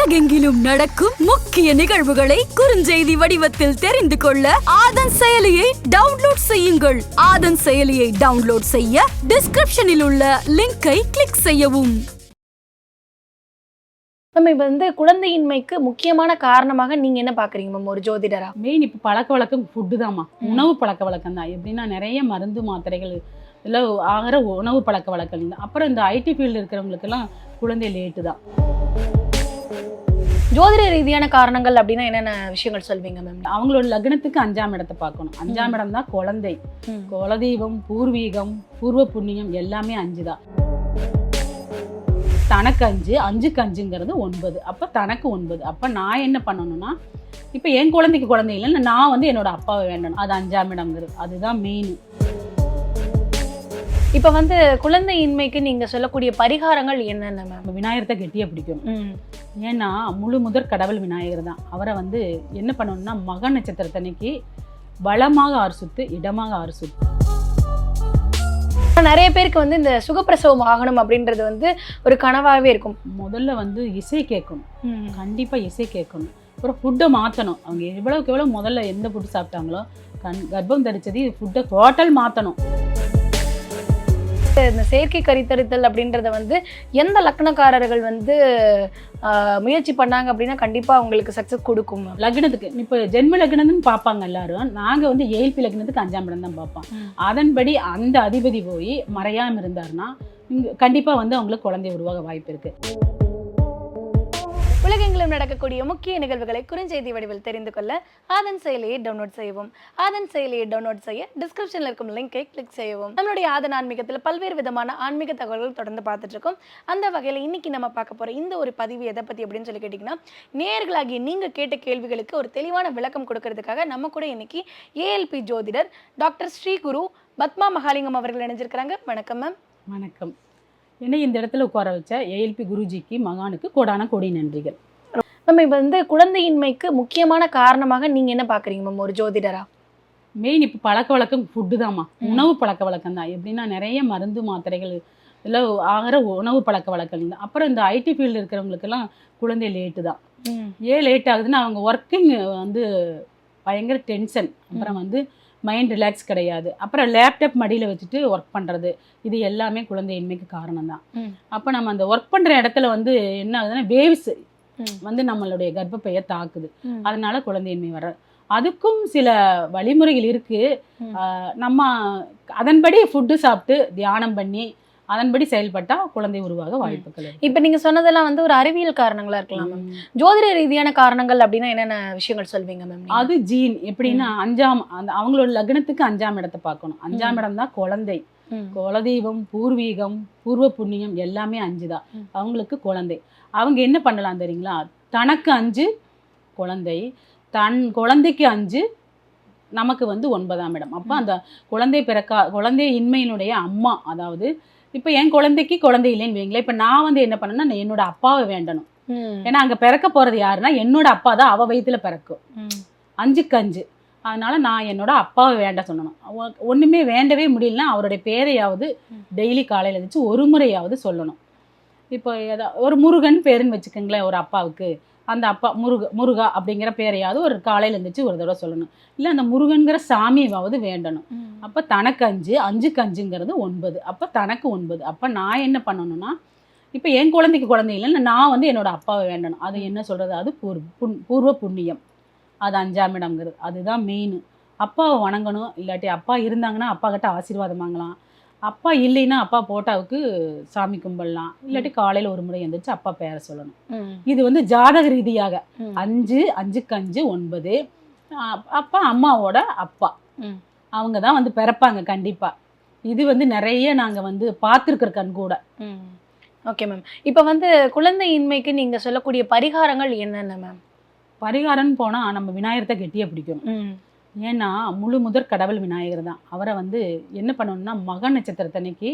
உலகெங்கிலும் நடக்கும் முக்கிய நிகழ்வுகளை குறுஞ்செய்தி வடிவத்தில் தெரிந்து கொள்ள ஆதன் செயலியை டவுன்லோட் செய்யுங்கள். ஆதன் செயலியை டவுன்லோட் செய்ய டிஸ்கிரிப்ஷனில் உள்ள லிங்கை கிளிக் செய்யவும். மேம் இப்போ வந்து குழந்தையின்மைக்கு முக்கியமான காரணமாக நீங்க என்ன பாக்குறீங்க மேம் ஒரு ஜோதிடரா? மெயின் இப்போ பழக்க வழக்கம் ஃபுட்டு தாம்மா. ம். உணவு பழக்க வழக்கம் தான். எப்படின்னா நிறைய மருந்து மாத்திரைகள் இல்லை ஆகிற உணவு பழக்க வழக்கம் தான் அப்புறம் இந்த ஐடி ஃபீல்டு இருக்கிறவங்களுக்கெல்லாம் குழந்தை லேட்டு தான். ஜோதிட ரீதியான காரணங்கள் அப்படின்னா என்னென்ன விஷயங்கள் சொல்வீங்க மேம் அவங்களோட லக்னத்துக்கு அஞ்சாம் இடத்தை பார்க்கணும். அஞ்சாம் இடம் தான் குழந்தை. குலதெய்வம் பூர்வீகம் பூர்வ புண்ணியம் எல்லாமே அஞ்சு தான். தனக்கு அஞ்சு அஞ்சுக்கு அஞ்சுங்கிறது ஒன்பது. அப்போ தனக்கு ஒன்பது. அப்போ நான் என்ன பண்ணணும்னா இப்போ என் குழந்தைக்கு குழந்தை இல்லைன்னு நான் வந்து என்னோட அப்பாவை வேண்டணும். அது அஞ்சாம் இடங்கிறது அதுதான் மெயின் இப்போ வந்து குழந்தையின்மைக்கு நீங்க சொல்லக்கூடிய பரிகாரங்கள் என்னென்ன மேம் நம்ம விநாயகத்தை கெட்டியாக பிடிக்கணும் ஏன்னா முழு முதற் கடவுள் விநாயகர் தான். அவரை வந்து என்ன பண்ணணும்னா மக நட்சத்திரத்தன்னைக்கு வளமாக ஆறு சுத்து இடமாக ஆறு சுத்து நிறைய பேருக்கு வந்து இந்த சுகப்பிரசவம் ஆகணும் அப்படின்றது வந்து ஒரு கனவாவே இருக்கும். முதல்ல வந்து இசை கேட்கணும். கண்டிப்பாக இசை கேட்கணும். அப்புறம் ஃபுட்டை மாற்றணும் அவங்க எவ்வளோக்கு எவ்வளோ முதல்ல எந்த ஃபுட்டு சாப்பிட்டாங்களோ கண் கர்ப்பம் தரிச்சது ஃபுட்டை டோட்டல் மாற்றணும் இந்த செயற்கை கரித்தரித்தல் அப்படின்றத வந்து எந்த லக்னக்காரர்கள் வந்து முயற்சி பண்ணாங்க அப்படின்னா கண்டிப்பா அவங்களுக்கு சக்சஸ் கொடுக்கும். லக்னத்துக்கு. இப்போ ஜென்ம லக்னம்னு பார்ப்பாங்க எல்லாரும். நாங்கள் வந்து ஏழ்பி லக்னத்துக்கு அஞ்சாம் இடம் தான் பார்ப்போம். அதன்படி அந்த அதிபதி போய் மறையாமல் இருந்தாருன்னா இங்க கண்டிப்பாக வந்து அவங்களுக்கு குழந்தை உருவாக வாய்ப்பு இருக்குது உலகெங்கிலும் நடக்கக்கூடிய முக்கிய நிகழ்வுகளை குறுஞ்செய்தி வடிவில் தெரிந்து கொள்ள ஆதன் செயலியை டவுன்லோட் செய்யவும். ஆதன் செயலியை டவுன்லோட் செய்ய டிஸ்கிரிப்ஷனில் இருக்கும் லிங்கை கிளிக் செய்யவும். நம்மளுடைய ஆதன் ஆன்மீகத்தில் பல்வேறு விதமான ஆன்மீக தகவல்கள் தொடர்ந்து பார்த்துட்டு இருக்கோம். அந்த வகையில் இன்னைக்கு நம்ம பார்க்க போற இந்த ஒரு பதிவு எதை பத்தி அப்படின்னு சொல்லி கேட்டிங்கன்னா நேர்களாகி நீங்க கேட்ட கேள்விகளுக்கு ஒரு தெளிவான விளக்கம் கொடுக்கறதுக்காக நம்ம கூட இன்னைக்கு ஏஎல்பி ஜோதிடர் டாக்டர் ஸ்ரீகுரு பத்மா மகாலிங்கம் அவர்கள் இணைஞ்சிருக்கிறாங்க. வணக்கம் மேம் வணக்கம். என்னை இந்த இடத்துல உட்கார வச்ச ஏஎல்பி குருஜிக்கு மகானுக்கு கோடான கோடி நன்றிகள். மேம் இப்போ வந்து குழந்தையின்மைக்கு முக்கியமான காரணமாக நீங்க என்ன பாக்குறீங்க மேம் ஒரு ஜோதிடரா? மெயின் இப்போ பழக்க வழக்கம் ஃபுட்டு தாம்மா. உணவு பழக்க வழக்கம் தான் எப்படின்னா நிறைய மருந்து மாத்திரைகள் இல்லை ஆகிற உணவு பழக்க வழக்கம் தான். அப்புறம் இந்த ஐடி ஃபீல்டு இருக்கிறவங்களுக்கெல்லாம் குழந்தை லேட்டு தான். ஏன் லேட் ஆகுதுன்னா அவங்க ஒர்க்கிங் வந்து பயங்கர டென்ஷன் அப்புறம் வந்து மைண்ட் ரிலாக்ஸ் கிடையாது. அப்புறம் லேப்டாப் மடியில் வச்சுட்டு ஒர்க் பண்ணுறது இது எல்லாமே குழந்தையின்மைக்கு காரணம் தான். அப்போ நம்ம அந்த ஒர்க் பண்ணுற இடத்துல வந்து என்ன ஆகுதுன்னா வேவ்ஸ். வந்து நம்மளுடைய கர்ப்பப்பையை தாக்குது. அதனால குழந்தையின்மை வர அதுக்கும் சில வழிமுறைகள் இருக்கு. நம்ம அதன்படி ஃபுட்டு சாப்பிட்டு தியானம் பண்ணி அதன்படி செயல்பட்டா குழந்தை உருவாக வாய்ப்புகள். இப்ப நீங்க சொன்னதெல்லாம் வந்து ஒரு அறிவியல் காரணங்களா இருக்கலாம் மேம். ஜோதிட ரீதியான காரணங்கள் அப்படின்னா என்னென்ன விஷயங்கள் சொல்வீங்க மேம் அது ஜீன் எப்படின்னா அஞ்சாம் அந்த அவங்களோட லக்னத்துக்கு அஞ்சாம் இடத்தை பார்க்கணும். அஞ்சாம். இடம் தான் குழந்தை. குலதெய்வம் பூர்வீகம் பூர்வ புண்ணியம் எல்லாமே அஞ்சு தான். அவங்களுக்கு குழந்தை. அவங்க என்ன பண்ணலாம் தெரியுங்களா? தனக்கு அஞ்சு குழந்தை. தன் குழந்தைக்கு அஞ்சு நமக்கு வந்து ஒன்பதாம் இடம். அப்போ. அந்த குழந்தை பிறக்கா குழந்தை இன்மையினுடைய அம்மா அதாவது இப்போ என் குழந்தைக்கு குழந்தை இல்லைன்னு வைங்களேன். இப்போ நான் வந்து என்ன பண்ணேன்னா நான் என்னோட அப்பாவை வேண்டணும். ஏன்னா அங்கே பிறக்க போகிறது யாருன்னா என்னோட அப்பா தான் அவ வயித்துல பிறக்கும். அஞ்சுக்கு அஞ்சு. அதனால நான் என்னோட அப்பாவை வேண்ட சொன்னணும் அவ- ஒண்ணுமே வேண்டவே முடியலன்னா அவருடைய பேரையாவது. டெய்லி காலையில் எழுந்துச்சு ஒரு முறையாவது சொல்லணும். இப்போ ஏதா ஒரு முருகன் பேருன்னு வச்சுக்கோங்களேன் ஒரு அப்பாவுக்கு. அந்த அப்பா முருக முருகா அப்படிங்கிற பேரையாவது ஒரு காலையில் எழுந்துச்சு ஒரு தடவை சொல்லணும். இல்லை அந்த முருகன்கிற சாமியாவது வேண்டணும். அப்போ தனக்கு அஞ்சு அஞ்சுக்கு அஞ்சுங்கிறது ஒன்பது. அப்போ தனக்கு ஒன்பது. அப்போ நான் என்ன பண்ணணும்னா இப்போ என் குழந்தைக்கு குழந்தை இல்லைன்னா நான் வந்து என்னோட அப்பாவை வேண்டணும். அது என்ன சொல்கிறது அது பூர் புண் பூர்வ புண்ணியம். அது அஞ்சாம் இடம்ங்கிறது. அதுதான் மெயின் அப்பாவை வணங்கணும் இல்லாட்டி அப்பா இருந்தாங்கன்னா அப்பா கிட்ட ஆசீர்வாதம் வாங்கலாம். அப்பா இல்லைன்னா அப்பா போட்டாவுக்கு சாமி கும்பிடலாம். இல்லாட்டி காலையில் ஒரு முறை எழுந்திரிச்சு அப்பா பேரை சொல்லணும். இது வந்து ஜாதக ரீதியாக. அஞ்சு அஞ்சுக்கு அஞ்சு ஒன்பது. அப்பா அம்மாவோட அப்பா. அவங்க தான் வந்து பிறப்பாங்க கண்டிப்பா. இது வந்து நிறைய நாங்க வந்து பார்த்துருக்குற கண் கூட. Okay ma'am. இப்போ வந்து குழந்தையின்மைக்கு நீங்க சொல்லக்கூடிய பரிகாரங்கள் என்னென்ன மேம்? பரிகாரம்னு போனா நம்ம விநாயகத்தை கெட்டியா பிடிக்கணும். ஏன்னா முழு முதற் கடவுள் விநாயகர் தான். அவரை வந்து என்ன பண்ணணும்னா மக நட்சத்திரத்தன்னைக்கு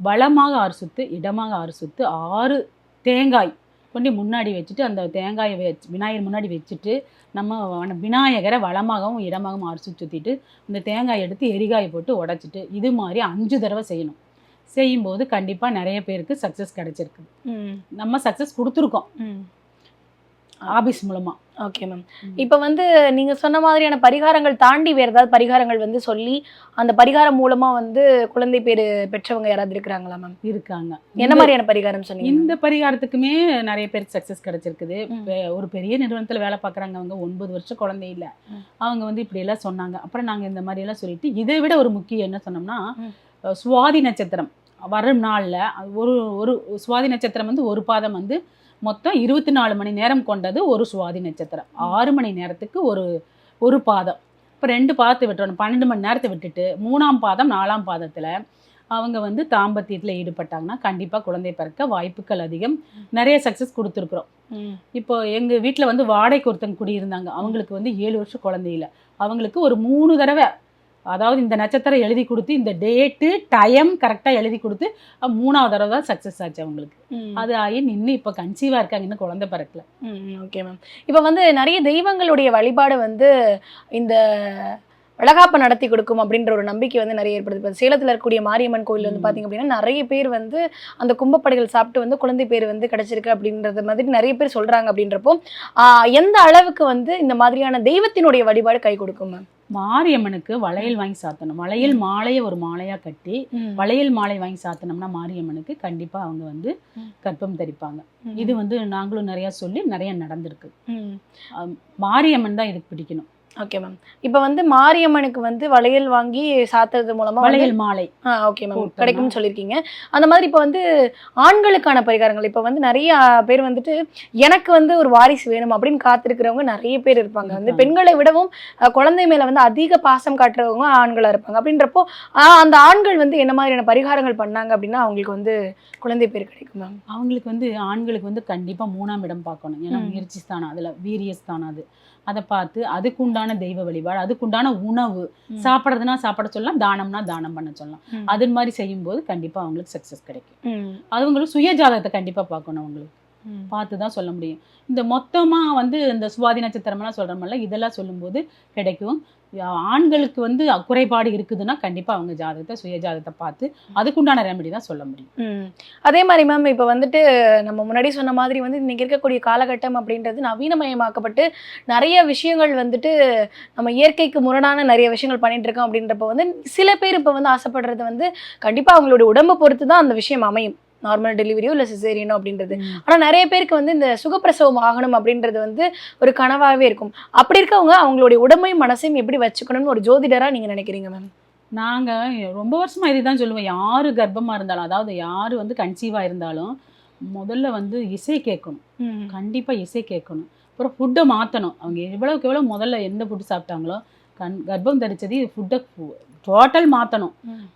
வளமாக ஆறு சுத்து இடமாக ஆறு சுத்து ஆறு தேங்காய் கொண்டு முன்னாடி வச்சுட்டு அந்த தேங்காயை வச்சு விநாயகர் முன்னாடி வச்சுட்டு நம்ம விநாயகரை வளமாகவும் இடமாகவும் சுற்றி சுற்றிட்டு இந்த தேங்காய் எடுத்து எரிகாயை போட்டு உடைச்சிட்டு இது மாதிரி அஞ்சு தடவை செய்யணும். செய்யும்போது கண்டிப்பாக நிறைய பேருக்கு சக்ஸஸ் கிடைச்சிருக்கு. நம்ம சக்ஸஸ் கொடுத்துருக்கோம். ஆபீஸ் மூலமா. ஓகே மேம் இப்போ வந்து நீங்க சொன்ன மாதிரியான பரிகாரங்கள் தாண்டி வேற ஏதாவது பரிகாரங்கள் வந்து சொல்லி அந்த பரிகாரம் மூலமா வந்து குழந்தை பேரு பெற்றவங்க யாராவது இருக்கிறாங்களா மேம் இருக்காங்க. என்ன மாதிரியான பரிகாரம் சொன்னீங்க இந்த பரிகாரத்துக்குமே நிறைய பேருக்கு சக்சஸ் கிடைச்சிருக்குது. ஒரு பெரிய நிறுவனத்துல வேலை பார்க்குறாங்க அவங்க ஒன்பது வருஷம் குழந்தை இல்ல. அவங்க வந்து இப்படி எல்லாம் சொன்னாங்க. அப்புறம் நாங்க இந்த மாதிரி எல்லாம் சொல்லிட்டு இதை விட ஒரு முக்கியம் என்ன சொன்னோம்னா சுவாதி நட்சத்திரம். வரும் நாள்ல ஒரு ஒரு சுவாதி நட்சத்திரம் வந்து ஒரு பாதம் வந்து மொத்தம் இருபத்தி நாலு மணி நேரம் கொண்டது ஒரு சுவாதி நட்சத்திரம். ஆறு மணி நேரத்துக்கு ஒரு ஒரு பாதம். இப்போ ரெண்டு பாதத்தை விட்டுறணும். பன்னெண்டு மணி நேரத்தை விட்டுட்டு மூணாம் பாதம் நாலாம் பாதத்துல அவங்க வந்து தாம்பத்தியத்துல ஈடுபட்டாங்கன்னா கண்டிப்பா குழந்தை பிறக்க வாய்ப்புகள் அதிகம். நிறைய சக்ஸஸ் கொடுத்துருக்குறோம். இப்போ எங்க வீட்ல வந்து வாடகைக்கு ஒருத்தங்க குடியிருந்தாங்க. அவங்களுக்கு வந்து ஏழு வருஷம் குழந்தை இல்ல. அவங்களுக்கு ஒரு மூணு தடவை அதாவது இந்த நட்சத்திரம் எழுதி கொடுத்து இந்த டேட்டு டைம் கரெக்டாக எழுதி கொடுத்து மூணாவது தடவை தான் சக்ஸஸ் ஆச்சு அவங்களுக்கு. அது ஆகி நின்று இப்போ கன்சீவாக இருக்காங்க இன்னும் குழந்தை பிறக்கல. ஓகே மேம் இப்போ வந்து நிறைய தெய்வங்களுடைய வழிபாடு வந்து இந்த வளகாப்பை நடத்தி கொடுக்கும் அப்படின்ற ஒரு நம்பிக்கை வந்து நிறைய ஏற்படுது. இப்போ சேலத்தில் இருக்கக்கூடிய மாரியம்மன் கோயில் வந்து. பார்த்தீங்க அப்படின்னா நிறைய பேர் வந்து அந்த கும்பப்படைகள் சாப்பிட்டு வந்து குழந்தை பேர் வந்து கிடைச்சிருக்கு அப்படின்றது மாதிரி நிறைய பேர் சொல்றாங்க அப்படின்றப்போ எந்த அளவுக்கு வந்து இந்த மாதிரியான தெய்வத்தினுடைய வழிபாடு கை கொடுக்கும் மேம் மாரியம்மனுக்கு வளையல் வாங்கி சாத்தணும் வளையல் மாலையை ஒரு மாலையா கட்டி. வளையல் மாலை வாங்கி சாத்தினோம்னா மாரியம்மனுக்கு கண்டிப்பா அவங்க வந்து. கற்பம் தரிப்பாங்க. இது வந்து நாங்களும் நிறைய சொல்லி நிறைய நடந்திருக்கு. மாரியம்மன் தான் இதுக்கு பிடிக்கணும் ஓகே மேம் இப்போ வந்து மாரியம்மனுக்கு வந்து வளையல் வாங்கி சாத்துறது மூலமா வளையல் மாலை. ஆ ஓகே மேம் கிடைக்கும்னு சொல்லியிருக்கீங்க. அந்த மாதிரி இப்போ வந்து ஆண்களுக்கான பரிகாரங்கள். இப்போ வந்து நிறைய பேர் வந்துட்டு எனக்கு வந்து ஒரு வாரிசு வேணும் அப்படின்னு காத்திருக்கிறவங்க நிறைய பேர் இருப்பாங்க. வந்து. பெண்களை விடவும் குழந்தை மேல வந்து அதிக பாசம் காட்டுறவங்க ஆண்களா இருப்பாங்க. அப்படின்றப்போ அந்த ஆண்கள் வந்து என்ன மாதிரியான பரிகாரங்கள் பண்ணாங்க அப்படின்னா அவங்களுக்கு வந்து குழந்தை பேர் கிடைக்கும் மேம் அவங்களுக்கு வந்து ஆண்களுக்கு வந்து கண்டிப்பா மூணாம் இடம் பார்க்கணும். ஏன்னா. முயற்சி ஸ்தானம் அதுல வீரிய ஸ்தானம் அது. அதை பார்த்து அதுக்குண்டான தெய்வ வழிபாடு அதுக்குண்டான உணவு. சாப்பிட்றதுனா சாப்பிட சொல்லலாம் தானம்னா தானம் பண்ண சொல்லலாம். அது மாதிரி செய்யும்போது கண்டிப்பா அவங்களுக்கு சக்சஸ் கிடைக்கும். அவங்களும் சுய ஜாதகத்தை கண்டிப்பா பார்க்கணும் அவங்களுக்கு. பார்த்து தான் சொல்ல முடியும். இந்த மொத்தமா வந்து இந்த சுவாதி நட்சத்திரமெல்லாம் சொல்கிறோம்ல இதெல்லாம் சொல்லும்போது கிடைக்கும். ஆண்களுக்கு வந்து குறைபாடு இருக்குதுன்னா கண்டிப்பா அவங்க ஜாதகத்தை சுய ஜாதகத்தை பார்த்து அதுக்குண்டான ரெமெடி தான் சொல்ல முடியும். அதே மாதிரி மேம் இப்போ வந்துட்டு நம்ம முன்னாடி சொன்ன மாதிரி வந்து இன்னைக்கு இருக்கக்கூடிய காலகட்டம் அப்படின்றது நவீனமயமாக்கப்பட்டு நிறைய விஷயங்கள் வந்துட்டு நம்ம இயற்கைக்கு முரணான நிறைய விஷயங்கள் பண்ணிட்டு இருக்கோம் அப்படின்றப்ப வந்து சில பேர் இப்போ வந்து ஆசைப்படுறது வந்து கண்டிப்பாக அவங்களுடைய உடம்பை பொறுத்து தான் அந்த விஷயம் அமையும். நார்மல் டெலிவரியோ இல்லை சிசேரியனோ அப்படின்றது. ஆனால் நிறைய பேருக்கு வந்து இந்த சுகப்பிரசவம் ஆகணும் அப்படின்றது வந்து ஒரு கனவாகவே இருக்கும். அப்படி இருக்கவங்க அவங்களுடைய உடம்பையும் மனசையும் எப்படி வச்சுக்கணும்னு ஒரு ஜோதிடராக நீங்கள் நினைக்கிறீங்க மேம்? நாங்க ரொம்ப வருஷமா இதுதான் சொல்லுவோம் யாரு கர்ப்பமா இருந்தாலும் அதாவது யாரு வந்து கன்சீவா இருந்தாலும் முதல்ல வந்து இசை கேட்கணும். கண்டிப்பா இசை கேட்கணும். அப்புறம் ஃபுட்டை மாற்றணும் அவங்க எவ்வளவுக்கு எவ்வளோ முதல்ல எந்த ஃபுட்டு சாப்பிட்டாங்களோ கண் கர்ப்பம் தரிச்சது ஃபுட்டை டோட்டல் மாற்றணும்.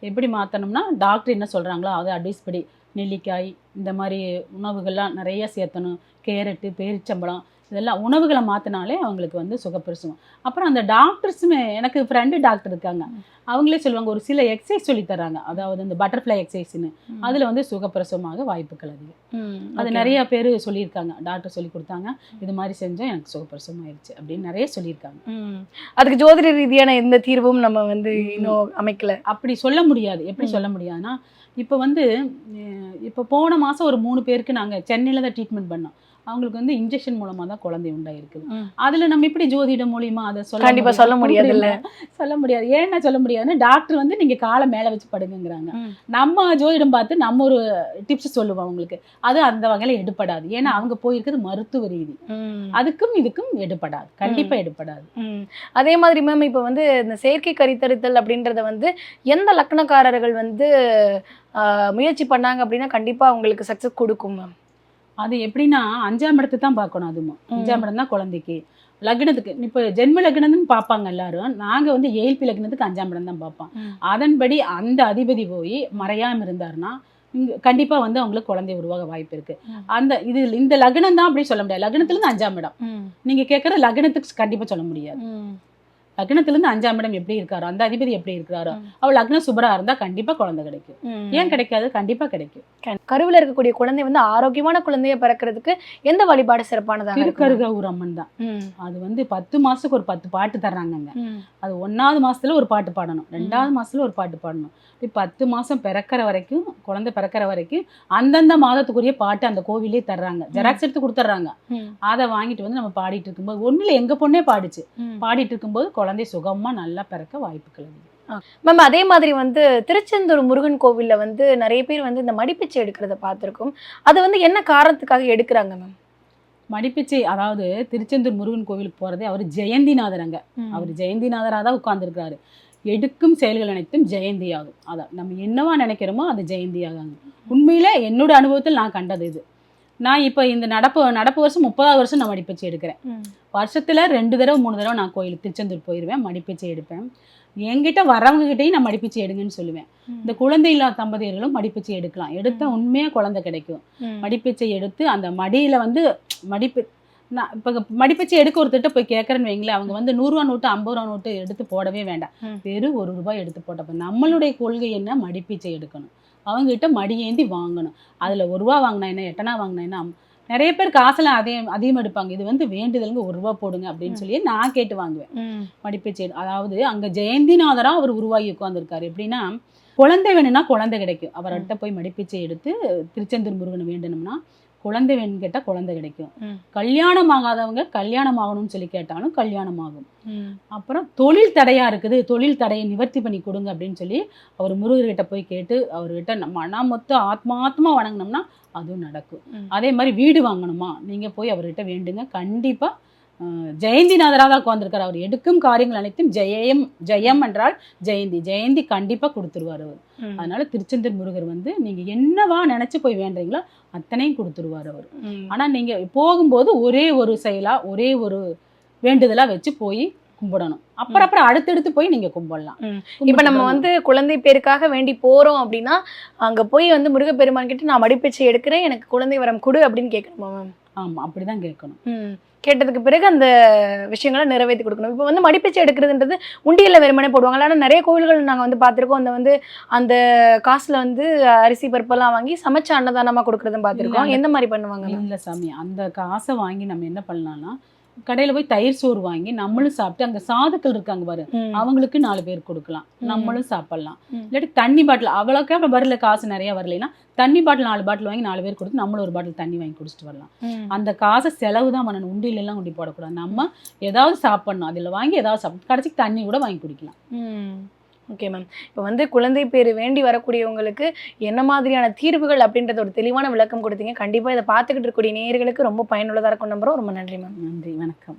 எப்படி மாற்றணும்னா டாக்டர் என்ன சொல்கிறாங்களோ அது அட்வைஸ் படி. நெல்லிக்காய் இந்த மாதிரி உணவுகள்லாம் நிறைய சேர்த்தணும். கேரட்டு பேரிச்சம்பழம் இதெல்லாம் உணவுகளை மாற்றினாலே அவங்களுக்கு வந்து சுகப்பிரசவம். அப்புறம் அந்த டாக்டர்ஸுமே எனக்கு ஃப்ரெண்டு டாக்டர் இருக்காங்க. அவங்களே சொல்லுவாங்க ஒரு சில எக்ஸசைஸ் சொல்லி தராங்க அதாவது இந்த பட்டர்ஃப்ளை எக்ஸசைஸ்னு அதில் வந்து சுகப்பிரசவமாக வாய்ப்புகள் அதிகம். அது நிறைய பேர் சொல்லியிருக்காங்க. டாக்டர் சொல்லி கொடுத்தாங்க. இது மாதிரி செஞ்சோம் எனக்கு சுகப்பிரசவம் ஆயிடுச்சு அப்படின்னு நிறைய சொல்லியிருக்காங்க. அதுக்கு ஜோதிட ரீதியான எந்த தீர்வும் நம்ம வந்து இன்னும் அமைக்கல. அப்படி சொல்ல முடியாது. எப்படி சொல்ல முடியாதுன்னா இப்போ வந்து இப்போ போன மாதம் ஒரு மூணு பேருக்கு நாங்கள் சென்னையில் தான் ட்ரீட்மெண்ட் பண்ணோம். அவங்களுக்கு வந்து இன்ஜெக்ஷன் மூலமாக தான் குழந்தை உண்டாயிருக்குது. அதில் நம்ம எப்படி ஜோதிடம் மூலியமா அதை சொல்ல கண்டிப்பா முடியும்? சொல்ல முடியாதுல்ல. சொல்ல முடியாது. ஏன்னா சொல்ல முடியாதுன்னா டாக்டர் வந்து நீங்கள் காலை மேலே வச்சு படுங்கங்கிறாங்க. ம். நம்ம ஜோதிடம் பார்த்து நம்ம ஒரு டிப்ஸ் சொல்லுவோம் அவங்களுக்கு. அது அந்த வகையில் எடுப்படாது ஏன்னா அவங்க போயிருக்கிறது மருத்துவ ரீதி. அதுக்கும் இதுக்கும் எடுப்படாது கண்டிப்பாக எடுப்படாது. அதே மாதிரி மேம் இப்போ வந்து இந்த செயற்கை கரித்தரித்தல் அப்படின்றத வந்து எந்த லக்னக்காரர்கள் வந்து முயற்சி பண்ணாங்க அப்படின்னா கண்டிப்பா அவங்களுக்கு சக்சஸ் கொடுக்கும் மேம் அது எப்படின்னா அஞ்சாம் இடத்தை தான் பார்க்கணும் அதுவும். அஞ்சாம் இடம் தான் குழந்தைக்கு. லக்னத்துக்கு இப்போ ஜென்ம லக்னம்னு பார்ப்பாங்க எல்லாரும். நாங்க வந்து ஏழ்பி லக்னத்துக்கு அஞ்சாம் இடம் தான் பார்ப்போம். அதன்படி அந்த அதிபதி போய் மறையாம இருந்தாருன்னா கண்டிப்பா வந்து அவங்களுக்கு குழந்தை உருவாக வாய்ப்பு இருக்கு. அந்த இது இந்த லக்னம் தான் அப்படி சொல்ல முடியாது. லக்னத்துல இருந்து அஞ்சாம் இடம் நீங்க கேட்குற லக்னத்துக்கு கண்டிப்பா சொல்ல முடியாது. லக்னத்திலிருந்து அஞ்சாம் இடம் எப்படி இருக்காரோ அந்த அதிபதி எப்படி இருக்கிறாரோ அவள் லக்னம் சுபரா இருந்தா கண்டிப்பா குழந்தை கிடைக்கும். ஏன் கிடைக்காது? கண்டிப்பா கிடைக்கும். கருவில் இருக்கக்கூடிய குழந்தை வந்து ஆரோக்கியமான குழந்தைய பிறக்கிறதுக்கு எந்த வழிபாடு சிறப்பானதாக இருக்கும்? திருக்கருக ஊர் அம்மன் தான். அது வந்து பத்து மாசத்துக்கு ஒரு பத்து பாட்டு தர்றாங்கங்க. அது ஒன்னாவது மாசத்துல ஒரு பாட்டு பாடணும். ரெண்டாவது மாசத்துல ஒரு பாட்டு பாடணும். இப்படி பத்து மாசம் பிறக்கிற வரைக்கும் குழந்தை பிறக்கிற வரைக்கும் அந்தந்த மாதத்துக்குரிய பாட்டு அந்த கோவிலே தர்றாங்க. ஜெராக்ஸ் எடுத்து கொடுத்துட்றாங்க அதை வாங்கிட்டு வந்து நம்ம பாடிட்டு இருக்கும்போது ஒண்ணுல எங்க பொண்ணே பாடிச்சு. பாடிட்டு இருக்கும்போது குழந்தை சுகமா நல்லா பிறக்க வாய்ப்புகள் அதிகம். மேம் அதே மாதிரி வந்து திருச்செந்தூர் முருகன் கோவில்ல வந்து நிறைய பேர் வந்து இந்த மடிப்பிச்சை எடுக்கிறத பார்த்துருக்கோம். அது வந்து என்ன காரணத்துக்காக எடுக்கிறாங்க மேம்? மடிப்பிச்சை அதாவது திருச்செந்தூர் முருகன் கோவிலுக்கு போறதே அவர் ஜெயந்திநாதர் அங்க. அவர் ஜெயந்திநாதராக தான் உட்கார்ந்துருக்காரு எடுக்கும் செயல்கள் அனைத்தும் ஜெயந்தியாகும். அதான் நம்ம என்னவா நினைக்கிறோமோ அது ஜெயந்தியாகும் உண்மையில என்னோட அனுபவத்தில் நான் கண்டது இது. நான் இப்போ இந்த நடப்பு நடப்பு வருஷம் முப்பதாவது வருஷம் நான் மடிப்பிச்சை எடுக்கிறேன். வருஷத்துல ரெண்டு தடவை மூணு தடவை நான் கோயிலுக்கு திருச்செந்தூர் போயிடுவேன் மடிப்பிச்சை எடுப்பேன். என்கிட்ட வரவங்க கிட்டயும் நான் மடிப்பிச்சை எடுங்கன்னு சொல்லுவேன். இந்த குழந்தை இல்லாத தம்பதியர்களும் மடிப்பிச்சை எடுக்கலாம். எடுத்தா உண்மையா குழந்தை கிடைக்கும். மடிப்பிச்சை எடுத்து அந்த மடியில வந்து மடிப்பு நான் இப்போ மடிப்பிச்சை எடுக்க ஒருத்தட்ட போய் கேட்குறேன்னு வைங்களேன். அவங்க வந்து நூறுரூவா நோட்டு ஐம்பது ரூபா நோட்டு எடுத்து போடவே வேண்டாம். வெறும் ஒரு ரூபாய் எடுத்து போட்டப்ப நம்மளுடைய கொள்கை என்ன? மடிப்பிச்சை எடுக்கணும். அவங்ககிட்ட மடியேந்தி வாங்கணும். அதில் ஒரு ரூபா வாங்கினா என்ன? எட்டனா வாங்கினா என்ன? நிறைய பேர் காசெல்லாம் அதே அதிகமாக எடுப்பாங்க. இது வந்து வேண்டுதலுங்க ஒரு ரூபா போடுங்க அப்படின்னு சொல்லி நான் கேட்டு வாங்குவேன். மடிப்பிச்சை அதாவது அங்க ஜெயந்திநாதரா அவர் உருவாகி உட்கார்ந்திருக்காரு. எப்படின்னா குழந்தை வேணும்னா குழந்தை கிடைக்கும். அவர்கிட்ட போய் மடிப்பிச்சை எடுத்து திருச்செந்தூர் முருகனை வேண்டணும்னா குழந்தை வேணும் கேட்டா குழந்தை கிடைக்கும். கல்யாணம் ஆகாதவங்க கல்யாணம் ஆகணும்னு சொல்லி கேட்டாலும் கல்யாணம் ஆகும் அப்புறம் தொழில் தடையா இருக்குது தொழில் தடையை நிவர்த்தி பண்ணி கொடுங்க அப்படின்னு சொல்லி அவர் முருகர்கிட்ட போய் கேட்டு அவர்கிட்ட நம்ம மன மொத்த ஆத்மாத்மா வணங்கினோம்னா அதுவும் நடக்கும். அதே மாதிரி வீடு வாங்கணுமா? நீங்க போய் அவர்கிட்ட வேண்டுங்க. கண்டிப்பா அஹ், ஜெயந்திநாதராக தான் உட்கார்ந்திருக்காரு. அவர் எடுக்கும் காரியங்கள் அனைத்தும் ஜெயம் ஜெயம் என்றால் ஜெயந்தி. ஜெயந்தி கண்டிப்பா கொடுத்துருவார் அவர். அதனால திருச்செந்தூர் முருகர் வந்து நீங்க என்னவா நினைச்சு போய் வேண்டுறீங்களோ அத்தனையும் கொடுத்துருவார் அவர். ஆனா நீங்க போகும்போது ஒரே ஒரு செயலா ஒரே ஒரு வேண்டுதலா வச்சு போய் கும்பிடணும். அப்புறம் அப்புறம் அடுத்தடுத்து போய் நீங்க கும்பிடலாம். இப்ப நம்ம. வந்து குழந்தை பேருக்காக வேண்டி போறோம் அப்படின்னா அங்க போய் வந்து முருகப்பெருமான் கிட்ட நான் மடிப்பிச்சை எடுக்கிறேன் எனக்கு குழந்தை வரம் கொடு அப்படின்னு கேட்கணுமா மேம் ஆமா அப்படிதான் கேட்கணும். கேட்டதுக்கு பிறகு அந்த விஷயங்களை நிறைவேற்றி கொடுக்கணும். இப்போ வந்து மடிப்பிச்சை எடுக்கிறதுன்றது உண்டியல்ல வெறுமனே போடுவாங்க ஆனால் நிறைய கோவில்கள் நாங்கள் வந்து பார்த்துருக்கோம். அந்த வந்து அந்த காசுல வந்து அரிசி பருப்பெல்லாம் வாங்கி சமைச்ச அன்னதானமா கொடுக்கறதும் பார்த்துருக்கோம். எந்த மாதிரி பண்ணுவாங்க? இல்ல சாமி. அந்த காசை வாங்கி நம்ம என்ன பண்ணலாம்னா கடையில போய் தயிர் சோறு வாங்கி நம்மளும் சாப்பிட்டு அங்க சாதுக்கள் இருக்காங்க பாரு. அவங்களுக்கு நாலு பேர் கொடுக்கலாம். நம்மளும் சாப்பிடலாம். இல்லாட்டி தண்ணி பாட்டில் அவ்வளோக்கா வரல காசு நிறைய வரலைன்னா தண்ணி பாட்டில் நாலு பாட்டில் வாங்கி நாலு பேர் கொடுத்து நம்மளும் ஒரு பாட்டில் தண்ணி வாங்கி குடிச்சிட்டு வரலாம். அந்த காசை செலவு தான் பண்ணணும். உண்டியில எல்லாம் உண்டி போடக்கூடாது. நம்ம ஏதாவது சாப்பிடணும். அதில் வாங்கி ஏதாவது சாப்பிட்டு கடைசிக்கு தண்ணி கூட வாங்கி குடிக்கலாம். ஓகே மேம் இப்போ வந்து குழந்தை பேர் வேண்டி வரக்கூடியவங்களுக்கு என்ன மாதிரியான தீர்வுகள் அப்படின்றத ஒரு தெளிவான விளக்கம் கொடுத்தீங்க. கண்டிப்பாக இதை பார்த்துக்கிட்டு இருக்கக்கூடிய நேயர்களுக்கு ரொம்ப பயனுள்ளதாக இருக்கும் நம்புறோம். ரொம்ப நன்றி மேம் நன்றி வணக்கம்.